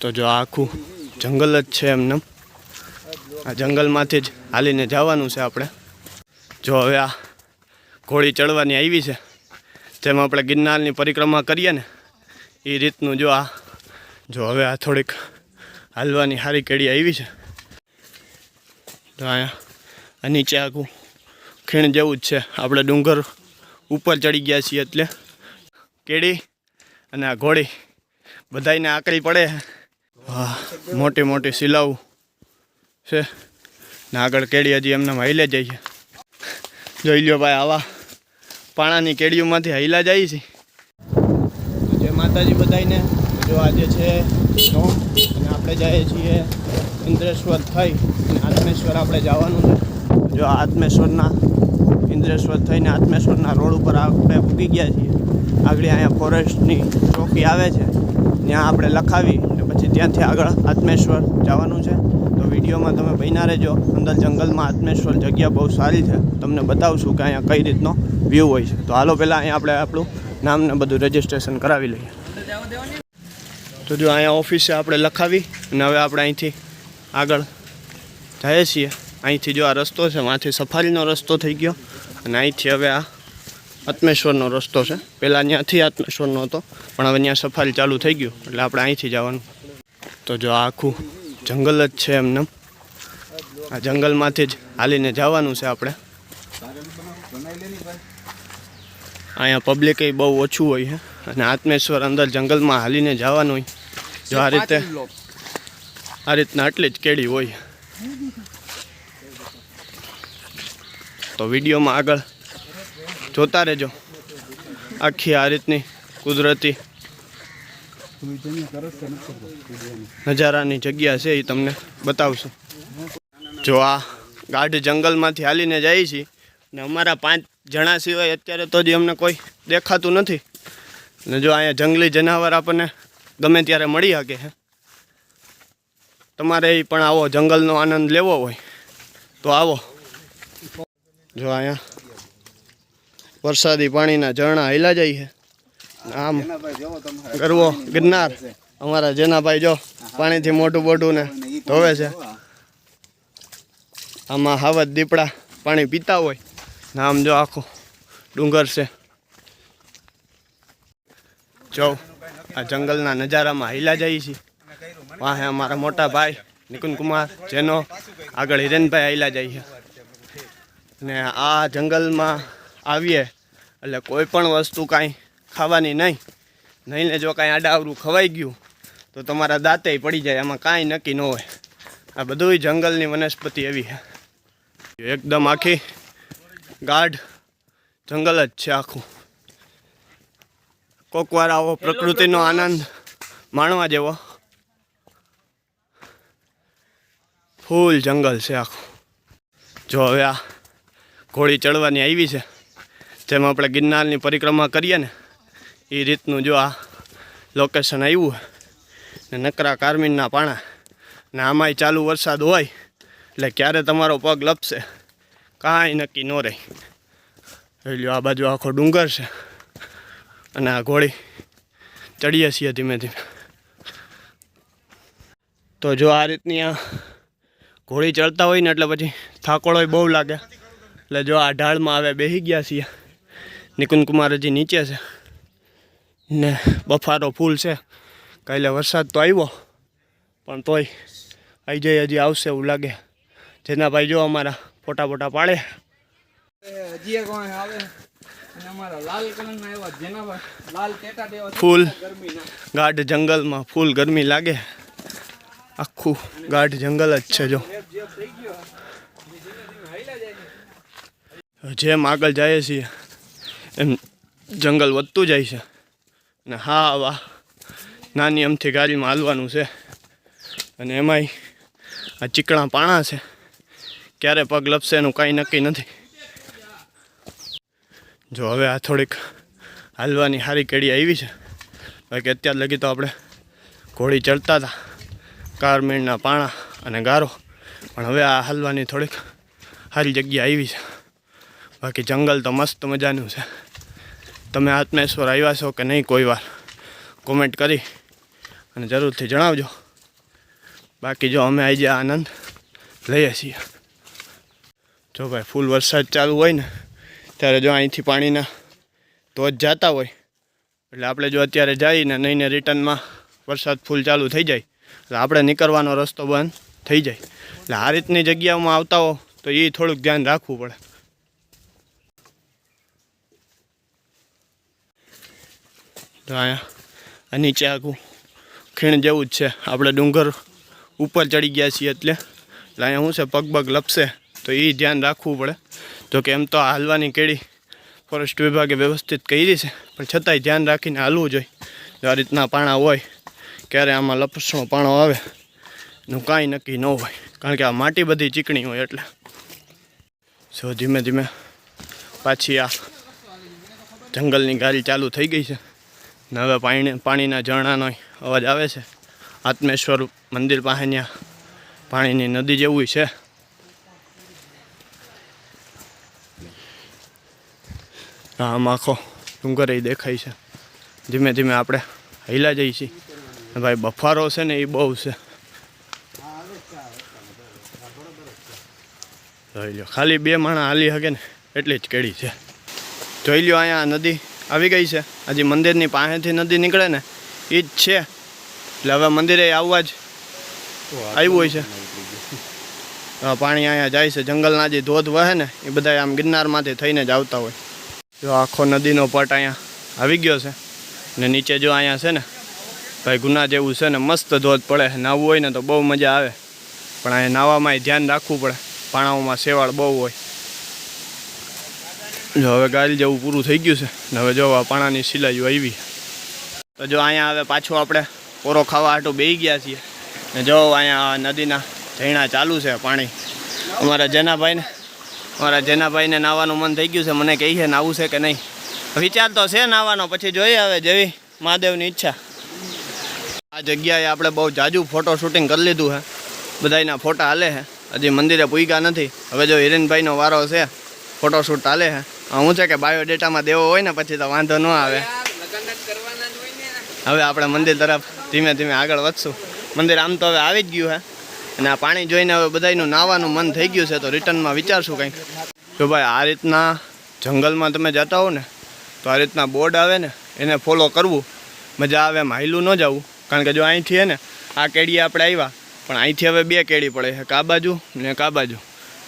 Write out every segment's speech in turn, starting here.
તો જો આખું જંગલ જ છે એમને. આ જંગલમાંથી જ હાલીને જવાનું છે આપણે. જો હવે આ ઘોડી ચડવાની આવી છે. જેમ આપણે ગિરનારની પરિક્રમા કરીએ ને એ રીતનું જો આ, જો હવે આ થોડીક હાલવાની સારી કેડી આવી છે. તો અહીંયા, આ નીચે આખું ખીણ જેવું જ છે. આપણે ડુંગર ઉપર ચડી ગયા છીએ એટલે. કેડી અને આ ઘોડી બધાને આકરી પડે. વાહ, મોટી મોટી સિલાવું છે. ને આગળ કેડી હજી એમને હાઈલે છે. જોઈ લ્યો ભાઈ, આવા પાણાની કેડીઓમાંથી હાઈલા જાય છે. જય માતાજી બધાને જો આજે છે સોમ અને આપણે જઈએ છીએ ઇન્દ્રેશ્વર થઈ અને આત્મેશ્વર આપણે જવાનું છે. જો આત્મેશ્વરના, ઇન્દ્રેશ્વર થઈને આત્મેશ્વરના રોડ ઉપર આપણે પૂગી ગયા છીએ. આગળ અહીંયા ફોરેસ્ટની ચોકી આવે છે, ત્યાં આપણે લખાવી અને પછી ત્યાંથી આગળ આત્મેશ્વર જવાનું છે. તો વિડીયોમાં તમે બન્યા રહેજો. અંદર જંગલમાં આત્મેશ્વર જગ્યા બહુ સારી છે. તમને બતાવશું કે અહીંયા કઈ રીતનો વ્યૂ હોય છે. તો હાલો, પહેલાં અહીંયા આપણે આપણું નામ ને બધું રજીસ્ટ્રેશન કરાવી લઈએ. તો જો અહીંયા ઓફિસે આપણે લખાવી અને હવે આપણે અહીંથી આગળ જઈએ છીએ. અહીંથી જો આ રસ્તો છે માથી સફારીનો રસ્તો થઈ ગયો. અને અહીંથી હવે આ આત્મેશ્વરનો રસ્તો છે. પહેલાં ત્યાંથી આત્મેશ્વરનો હતો, પણ હવે ત્યાં સફારી ચાલુ થઈ ગયું, એટલે આપણે અહીંથી જવાનું. તો જો આખું જંગલ જ છે એમને. આ જંગલમાંથી જ હાલીને જવાનું છે આપણે. અહીંયા પબ્લિક બહુ ઓછું હોય છે, અને આત્મેશ્વર અંદર જંગલમાં હાલીને જવાનું હોય. જો આ રીતે આ રીતના આટલી જ કેડી હોય. તો વિડીયોમાં આગળ જોતા રહેજો. આખી આ રીતની કુદરતી નજારાની જગ્યા છે એ તમને બતાવશું. જો આ ગાઢ જંગલમાંથી હાલીને જાય છે ને અમારા પાંચ જણા સિવાય અત્યારે તો જ અમને કોઈ દેખાતું નથી. ને જો અહીંયા જંગલી જનાવર આપણને ગમે ત્યારે મળી શકે છે તમારે પણ આવો જંગલનો આનંદ લેવો હોય. તો આવો. જો અહીંયા વરસાદી પાણીના ઝરણા હાલ્યા જાય છે. આમ ગરવો ગિરનાર. અમારા જેનાભાઈ જો પાણીથી મોટું મોટું ને ધોવે છે. આમાં હાવત દીપડા પાણી પીતા હોય. ને આમ જો આખો ડુંગર છે. જો આ જંગલના નજારામાં હિલા જઈએ છીએ વાહે અમારા મોટા ભાઈ નિકુન કુમાર, જેનો આગળ હિરેનભાઈ હિલા છે. ને આ જંગલમાં આવીએ. એટલે કોઈ પણ વસ્તુ કાંઈ ખાવાની નહીં. નહીં ને જો કાંઈ આડાવરું ખવાઈ ગયું, તો તમારા દાંતે પડી જાય એમાં કાંઈ નક્કી ન હોય. આ બધુંય જંગલની વનસ્પતિ એવી છે. એકદમ આખી ગાઢ જંગલ જ છે આખું. કોક વાર આવો પ્રકૃતિનો આનંદ માણવા જેવો. ફૂલ જંગલ છે આખું. જો હવે આ ઘોડી ચડવાની આવી છે. જેમ આપણે ગિરનારની પરિક્રમા કરીએ ને, એ રીતનું જો આ લોકેશન આવ્યું ને નકરા કારમીનના પાણા. ને આમાંય ચાલુ વરસાદ હોય, એટલે ક્યારે તમારો પગ લપશે કાંઈ નક્કી ન રહે. એટલે આ બાજુ આખો ડુંગર છે. અને આ ઘોડી ચડીએ છીએ ધીમે ધીમે. તો જો આ રીતની આ ઘોડી ચડતા હોય ને, એટલે પછી થાકોળો બહુ લાગે. એટલે જો આ ઢાળમાં આવે બેસી ગયા છીએ. નિકુંજ કુમાર હજી નીચે છે. ને બફારો ફૂલ છે. કાલે વરસાદ તો આવ્યો પણ તોય આવી જાય હજી આવશે એવું લાગે. જેના ભાઈ જો અમારા ફોટા ફોટા પાડે. ફૂલ. ગાઢ જંગલમાં ફૂલ ગરમી લાગે. આખું ગાઢ જંગલ જ છે જો. જેમ આગળ જઈએ છીએ. એમ જંગલ વધતું જાય છે. અને હા, આવા નાની અમથી ગાડીમાં હાલવાનું છે. અને એમાંય આ ચીકણા પાણા છે. ક્યારે પગ લપશે એનું કાંઈ નક્કી નથી. જો હવે આ થોડીક હાલવાની સારી કેડી આવી છે. બાકી અત્યાર લગી તો આપણે ઘોડી ચડતા હતા. કારમેણના પાણા અને ગારો. પણ હવે આ હાલવાની થોડીક સારી જગ્યા આવી છે. બાકી જંગલ તો મસ્ત મજાનું છે. તમે આત્મેશ્વર આવ્યા છો કે નહીં, કોઈ વાર કોમેન્ટ કરી અને જરૂરથી જણાવજો. બાકી જો અમે આવી જાય આનંદ લઈએ છીએ. જો ભાઈ ફૂલ વરસાદ ચાલુ હોય ને, ત્યારે જો અહીંથી પાણીના ધોધ જતા હોય, એટલે આપણે જો અત્યારે જઈને નહીં ને રિટર્નમાં વરસાદ ફૂલ ચાલુ થઈ જાય, એટલે આપણે નીકળવાનો રસ્તો બંધ થઈ જાય. એટલે આ રીતની જગ્યાઓમાં આવતા હો તો એ થોડુંક ધ્યાન રાખવું પડે. તો અહીંયા આ નીચે આખું ખીણ જેવું જ છે. આપણે ડુંગર ઉપર ચડી ગયા છીએ એટલે અહીંયા શું છે? પગ પગ લપસે. તો એ ધ્યાન રાખવું પડે. તો કે એમ તો હાલવાની કેડી ફોરેસ્ટ વિભાગે વ્યવસ્થિત કરી છે. પણ છતાંય ધ્યાન રાખીને હાલવું જોઈએ. આ રીતના પાણા હોય, ક્યારે આમાં લપસણો પાણો આવે, એનું કાંઈ નક્કી ન હોય. કારણ કે આ માટી બધી ચીકણી હોય એટલે. સો ધીમે ધીમે પાછી આ જંગલની ગાડી ચાલુ થઈ ગઈ છે. ને હવે પાણી પાણીના ઝરણાનો અવાજ આવે છે. આત્મેશ્વર મંદિર પાસે ત્યાં પાણીની નદી જેવું છે. આમ આખો ડુંગર એ દેખાય છે. ધીમે ધીમે આપણે હૈલા જઈએ છીએ. ભાઈ બફારો છે ને એ બહુ છે. જોઈ લ્યો ખાલી બે માણા હાલી શકે ને, એટલી જ કેડી છે. જોઈ લ્યો અહીંયા નદી આવી ગઈ છે. હજી મંદિરની પાસેથી નદી નીકળે ને એ જ છે. એટલે હવે મંદિરે આવવા જ આવ્યું હોય છે. પાણી અહીંયા જાય છે. જંગલના જે ધોધ વહે ને એ બધા આમ ગિરનારમાંથી થઈને જ આવતા હોય. જો આખો નદીનો પટ અહીંયા આવી ગયો છે. ને નીચે જો અહીંયા છે ને ભાઈ ગુના જેવું છે ને મસ્ત ધોધ પડે. નાહવું હોય ને તો બહુ મજા આવે. પણ અહીંયા નાહવામાં ધ્યાન રાખવું પડે. પાણાઓમાં શેવાળ બહુ હોય. જો હવે ગાલ જેવું પૂરું થઈ ગયું છે. ને હવે જો આ પાણાની સિલાઈઓ આવી. તો જો અહીંયા હવે પાછું આપણે પોરો ખાવા હાટું બેહી ગયા છીએ. ને જો અહીંયા નદીના ઝરણા ચાલુ છે પાણી. અમારા જેનાભાઈને અમારા જેનાભાઈને નાવાનું મન થઈ ગયું છે. મને કહી છે નાવું છે કે નહીં. વિચાર તો છે નાવાનો, પછી જોઈએ હવે જેવી મહાદેવની ઈચ્છા. આ જગ્યાએ આપણે બહુ જાજુ ફોટો શૂટિંગ કરી લીધું છે. બધાયના ફોટા હાલે છે. હજી મંદિરે પૂગ્યા નથી. હવે જો હિરેનભાઈનો વારો છે ફોટોશૂટ હાલે છે. હું છે કે બાયોડેટામાં દેવો હોય ને પછી તો વાંધો ન આવે. હવે આપણે મંદિર તરફ ધીમે ધીમે આગળ વધશું. મંદિર આમ તો હવે આવી જ ગયું હે. અને આ પાણી જોઈને હવે બધાયનું નાવાનું મન થઈ ગયું છે તો રિટર્નમાં વિચારશું કંઈક. જો ભાઈ આ રીતના જંગલમાં તમે જતા હો ને તો આ રીતના બોર્ડ આવે ને એને ફોલો કરવું. મજા આવે એમ હાયલું ન જવું. કારણ કે જો અહીંથી હે ને આ કેડીએ આપણે આવ્યા પણ અહીંથી હવે બે કેડી પડે છે. કા બાજુ ને કા બાજુ.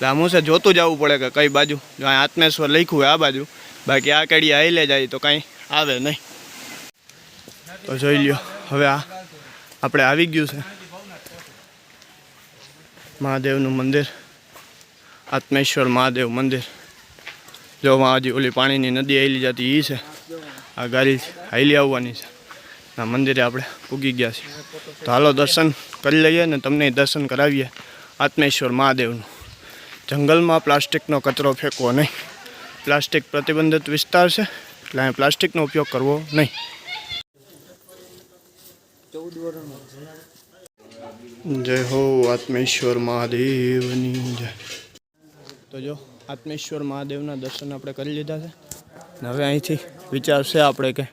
એટલે આમ શું છે જોતું જવું પડે કે કઈ બાજુ. જો અહીં આત્મેશ્વર લખ્યું હોય આ બાજુ. બાકી આ કેડી હાઈલે જાય તો કાંઈ આવે નહીં. તો જોઈ લ્યો, હવે આ આપણે આવી ગયું છે. મહાદેવનું મંદિર. આત્મેશ્વર મહાદેવ મંદિર. જો હજી ઓલી પાણીની નદી આવેલી જતી એ છે. આ ગાડી હાઈલી આવવાની છે. આ મંદિરે આપણે પૂગી ગયા છીએ. તો હાલો દર્શન કરી લઈએ ને તમને દર્શન કરાવીએ આત્મેશ્વર મહાદેવનું. જંગલમાં પ્લાસ્ટિકનો કચરો ફેંકવો નહીં. પ્લાસ્ટિક પ્રતિબંધિત વિસ્તાર છે, એટલે અહીં પ્લાસ્ટિકનો ઉપયોગ કરવો નહીં. જય હો આત્મેશ્વર મહાદેવની જય. તો જો, આત્મેશ્વર મહાદેવના દર્શન આપણે કરી લીધા છે. હવે અહીંથી વિચાર છે આપણે કે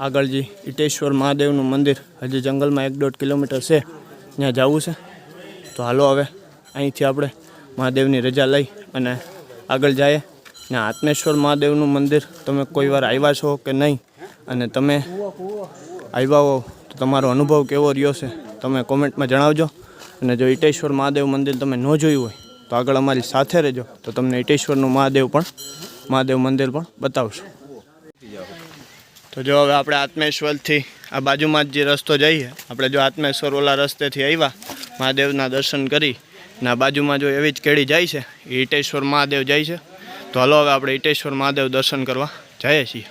આગળ જે ઈટેશ્વર મહાદેવનું મંદિર, હજી જંગલમાં એક દોઢ કિલોમીટર છે, ત્યાં જવું છે. તો હાલો હવે અહીંથી આપણે મહાદેવની રજા લઈ અને આગળ જાય. ને આત્મેશ્વર મહાદેવનું મંદિર તમે કોઈ વાર આવ્યા છો કે નહીં? અને તમે આવ્યા હો તો તમારો અનુભવ કેવો રહ્યો છે? તમે કોમેન્ટમાં જણાવજો. અને જો ઈટેશ્વર મહાદેવ મંદિર તમે ન જોયું હોય, તો આગળ અમારી સાથે રહેજો. તો તમને ઈટેશ્વરનું મહાદેવ પણ, મહાદેવ મંદિર પણ બતાવશું. તો જો હવે આપણે આત્મેશ્વરથી આ બાજુમાં જ જે રસ્તો જઈએ, આપણે જો આત્મેશ્વર ઓલા રસ્તેથી આવ્યા, મહાદેવના દર્શન કરી ને બાજુમાં જો એવી જ કેળી જાય છે, એ ઈટેશ્વર મહાદેવ જાય છે. તો હાલો હવે આપણે ઈટેશ્વર મહાદેવ દર્શન કરવા જઈએ છીએ.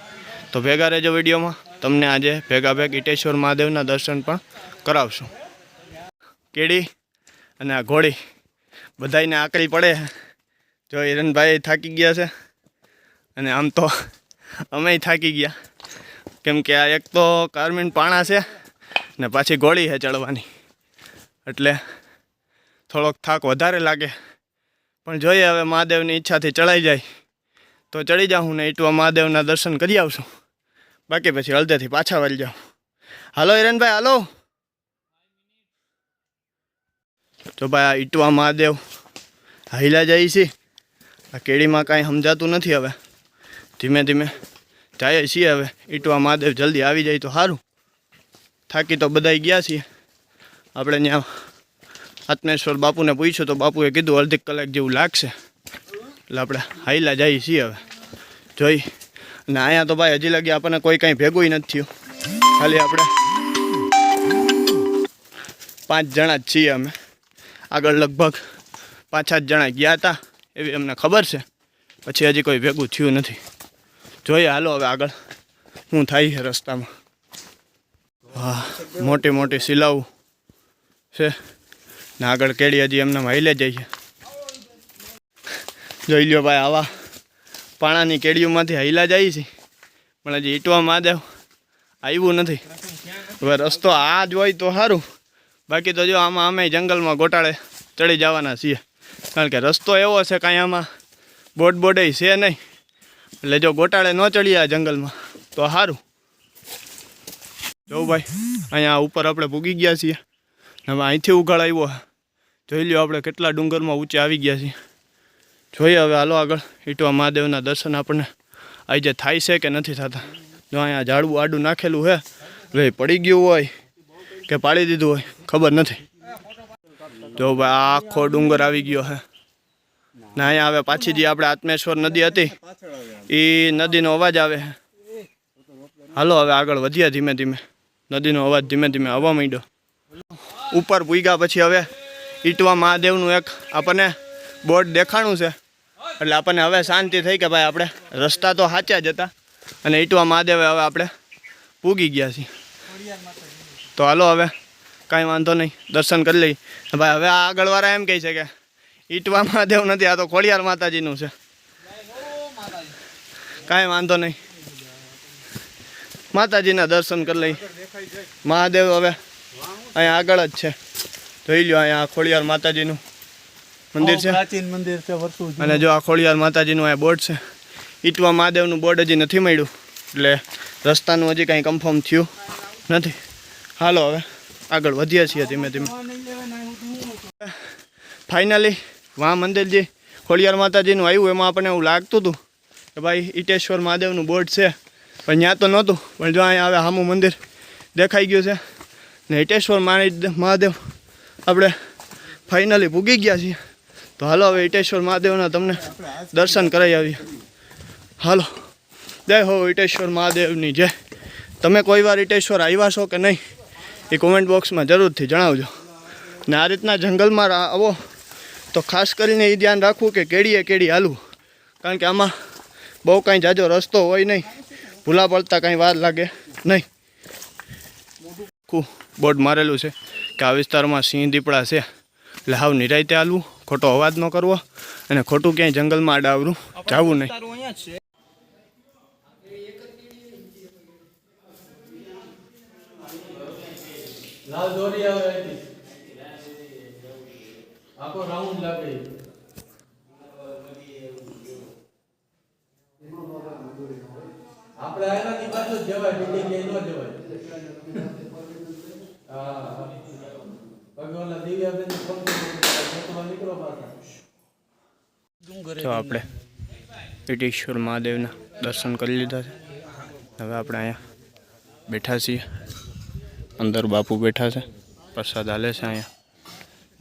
તો ભેગા રહેજો વિડીયોમાં. તમને આજે ભેગા ભેગ ઈટેશ્વર મહાદેવના દર્શન પણ કરાવશું. કેળી અને આ ઘોડી બધાને આકરી પડે જો હિરણભાઈ થાકી ગયા છે અને આમ તો અમે થાકી ગયા. કેમ કે આ એક તો કારમીન પાણા છે ને પાછી ઘોડી છે ચડવાની. એટલે થોડોક થાક વધારે લાગે. પણ જોઈએ હવે મહાદેવની ઈચ્છાથી ચડાઈ જાય. તો ચડી જાઉં ને ઈટવા મહાદેવના દર્શન કરી આવશું. બાકી પછી હળદેથી પાછા વળી જાઉં. હાલો હિરેનભાઈ, હાલો. તો ભાઈ આ ઈટવા મહાદેવ હાઈલા જાય છે. આ કેળીમાં કાંઈ સમજાતું નથી હવે. ધીમે ધીમે જાય છીએ હવે. ઈટવા મહાદેવ જલ્દી આવી જાય તો સારું. થાકી તો બધાય ગયા છીએ. આપણે ત્યાં આત્મેશ્વર બાપુને પૂછ્યું તો બાપુએ કીધું અડધી કલાક જેવું લાગશે. એટલે આપણે હાઈલા જઈએ છીએ હવે. જોઈ. અને અહીંયા તો ભાઈ હજી લાગી આપણને કોઈ કાંઈ ભેગું નથી થયું. ખાલી આપણે પાંચ જણા જ છીએ અમે. આગળ લગભગ પાંચ સાત જણા ગયા હતા. એવી અમને ખબર છે. પછી હજી કોઈ ભેગું થયું નથી. જોઈએ, હાલો હવે આગળ. શું થાય છે રસ્તામાં? હા મોટી મોટી સિલાવું છે. ને આગળ કેળી હજી એમને હાઈલે જઈએ જોઈ લ્યો ભાઈ આવા પાણાની કેળીઓમાંથી હાઈલા જાય છે. પણ હજી ઈટવા મહાદેવ આવ્યું નથી. હવે રસ્તો આ જ હોય તો સારું. બાકી તો જો આમાં અમે જંગલમાં ગોટાળે ચડી જવાના છીએ. કારણ કે રસ્તો એવો છે કાંઈ આમાં બોટ બોડે છે નહીં. એટલે જો ગોટાળે ન ચડીએ આ જંગલમાં, તો સારું. જો ભાઈ, અહીંયા ઉપર આપણે પૂગી ગયા છીએ. હવે અહીંથી ઉઘાડ આવ્યો જોઈ લ્યો આપણે કેટલા ડુંગરમાં ઊંચે આવી ગયા છીએ. જોઈએ હવે હાલો આગળ. ઈટવા મહાદેવના દર્શન આપણને આજે થાય છે કે નથી થતા. જો અહીંયા ઝાડવું આડું નાખેલું છે એટલે પડી ગયું હોય કે પાડી દીધું હોય, ખબર નથી. જો ભાઈ આખો ડુંગર આવી ગયો છે ના અહીંયા હવે પાછી જે આપણે આત્મેશ્વર નદી હતી એ નદીનો અવાજ આવે હાલો હવે આગળ વધ્યા ધીમે ધીમે. નદીનો અવાજ ધીમે ધીમે આવવા માંડ્યો. ઉપર પૂગ્યા પછી હવે ઈટવા મહાદેવનું એક આપણને બોર્ડ દેખાણું છે. એટલે આપણને હવે શાંતિ થઈ કે ભાઈ આપણે રસ્તા તો સાચા જ હતા. અને ઈટવા મહાદેવે હવે આપણે પૂગી ગયા છીએ. તો હાલો હવે કાંઈ વાંધો નહીં, દર્શન કરી લઈએ. ભાઈ હવે આ આગળવાળા એમ કહે છે કે ઈટવા મહાદેવ નથી, આ તો ખોડિયાર માતાજીનું છે. કાંઈ વાંધો નહીં. માતાજીના દર્શન કરી લઈ મહાદેવ હવે અહીંયા આગળ જ છે. જોઈ લ્યો અહીંયા ખોડિયાર માતાજીનું મંદિર છે. પ્રાચીન મંદિર છે વર્ષો અને જો આ ખોડિયાર માતાજીનું અહીંયા બોર્ડ છે. ઈટવા મહાદેવનું બોર્ડ હજી નથી મળ્યું. એટલે રસ્તાનું હજી કાંઈ કન્ફર્મ થયું નથી. હાલો હવે આગળ વધીએ છીએ ધીમે ધીમે. ફાઇનલી વાં મંદિર જે ખોડિયાર માતાજીનું આવ્યું એમાં આપણને એવું લાગતું હતું કે ભાઈ ઈટેશ્વર મહાદેવનું બોર્ડ છે. પણ ત્યાં તો નહોતું પણ જો અહીંયા હવે હામું મંદિર દેખાઈ ગયું છે. ને ઈટેશ્વર મહાદેવ આપણે ફાઇનલી પૂગી ગયા છીએ. તો હાલો હવે ઈટેશ્વર મહાદેવના તમને દર્શન કરાવી આવીએ. હાલો. જય હો ઈટેશ્વર મહાદેવની જય. તમે કોઈ વાર ઈટેશ્વર આવ્યા છો કે નહીં, એ કોમેન્ટ બોક્સમાં જરૂરથી જણાવજો. ને આ રીતના જંગલમાં આવો. તો ખાસ કરીને એ ધ્યાન રાખવું કે કેડીએ કેડી હાલવું. કારણ કે આમાં બહુ કાંઈ જાજો રસ્તો હોય નહીં. ભૂલા પડતા કાંઈ વાર લાગે નહીં. આખું બોર્ડ મારેલું છે કે આ વિસ્તારમાં સિંહ દીપડા છે. એટલે હાવ નિરાયતે હાલવું ખોટો અવાજ ન કરવો અને ખોટું ક્યાંય જંગલમાં આડાવરું જવું નહીં. લાલ દોરી આવે આખો રાઉન્ડ લાગે. આપણે આયનાની બાજુ જવાય, બીજી કે ન જવાય. હા. ભગવાનના દિવ્યાબેન કરી નીકળો પાછા. જો આપણે પીટેશ્વર મહાદેવના દર્શન કરી લીધા છે. હવે આપણે અહીંયા બેઠા છીએ. અંદર બાપુ બેઠા છે. પ્રસાદ હાલે છે અહીંયા.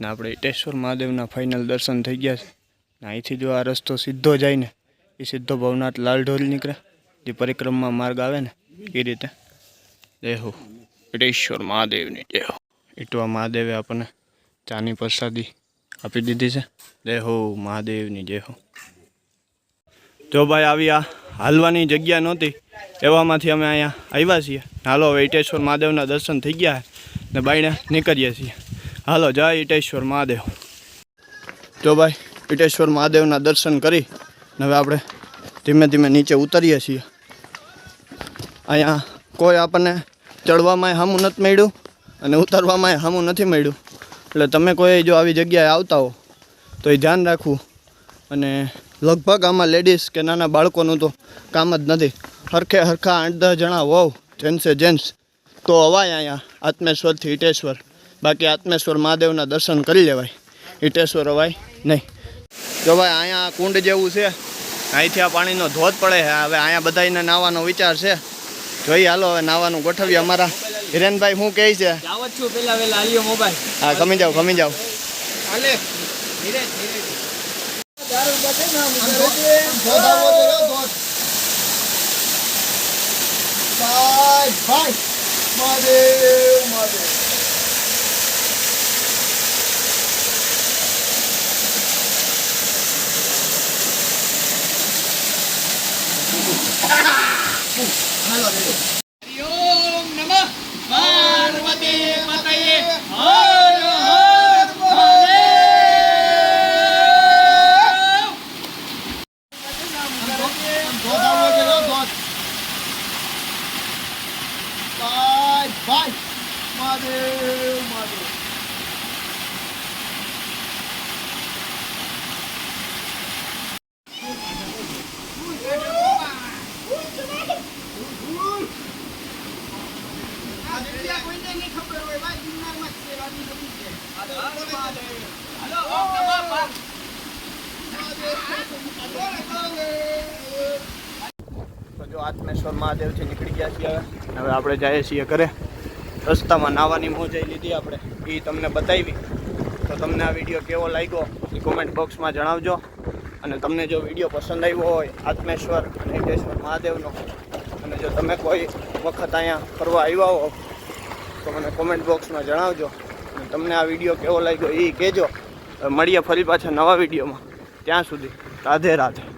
ને આપણે ઈટેશ્વર મહાદેવના ફાઇનલ દર્શન થઈ ગયા છે. ને અહીંથી જો આ રસ્તો સીધો જાય ને, એ સીધો ભવનાથ લાલ ઢોલ નીકળે. જે પરિક્રમા માર્ગ આવે ને એ રીતે. જય હો. ઈશ્વર મહાદેવની જય હો. ઈટવા મહાદેવે આપણને ચાની પ્રસાદી આપી દીધી છે. દેહો મહાદેવની જય હો. જો ભાઈ આવી આ હાલવાની જગ્યા નહોતી એવામાંથી અમે અહીંયા આવ્યા છીએ. હાલો હવે ઈટેશ્વર મહાદેવના દર્શન થઈ ગયા ને બાઈને નીકળીએ છીએ. હાલો જય ઈટેશ્વર મહાદેવ. જો ભાઈ ઈટેશ્વર મહાદેવના દર્શન કરી ને હવે આપણે ધીમે ધીમે નીચે ઉતરીએ છીએ. અહીંયા કોઈ આપણને ચડવામાં સામું નથી મળ્યું અને ઉતરવામાં સામું નથી મળ્યું. એટલે તમે કોઈ જો આવી જગ્યાએ આવતા હો, તો એ ધ્યાન રાખવું. અને લગભગ આમાં લેડીઝ કે નાના બાળકોનું તો કામ જ નથી. હરખે હરખા આઠ દસ જણા હોવ, જેન્ટ્સે જેન્ટ્સ, તો અવાય અહીંયા આત્મેશ્વરથી ઈટેશ્વર. બાકી આત્મેશ્વર મહાદેવના દર્શન કરી લેવાય. ઈટેશ્વર અવાય નહીં. જો ભાઈ અહીંયા કુંડ જેવું છે. અહીંથી આ પાણીનો ધોધ પડે છે. હવે અહીંયા બધાને નાવાનો વિચાર છે. જોઈએ હાલો હવે નાવાનું ગોઠવીએ અમારા. હિરેનભાઈ શું કહે છે? જાવ જ છું પેલા વેલા આલ્યો મોબાઈલ હા ખમી જાઓ ખમી જાઓ. હાલે. 开了这个。તો જો આત્મેશ્વર મહાદેવથી નીકળી ગયા છીએ હવે. હવે આપણે જઈએ છીએ ઘરે. રસ્તામાં નાવાની મોજાઈ લીધી આપણે. એ તમને બતાવી. તો તમને આ વીડિયો કેવો લાગ્યો એ કોમેન્ટ બોક્સમાં જણાવજો. અને તમને જો વીડિયો પસંદ આવ્યો હોય, આત્મેશ્વર અને હિટેશ્વર મહાદેવનો, અને જો તમે કોઈ વખત અહીંયા ફરવા આવ્યા હો, તો મને કોમેન્ટ બોક્સમાં જણાવજો. અને તમને આ વીડિયો કેવો લાગ્યો એ કહેજો. મળીએ ફરી પાછા નવા વિડીયોમાં. ત્યાં સુધી રાધે રાધે.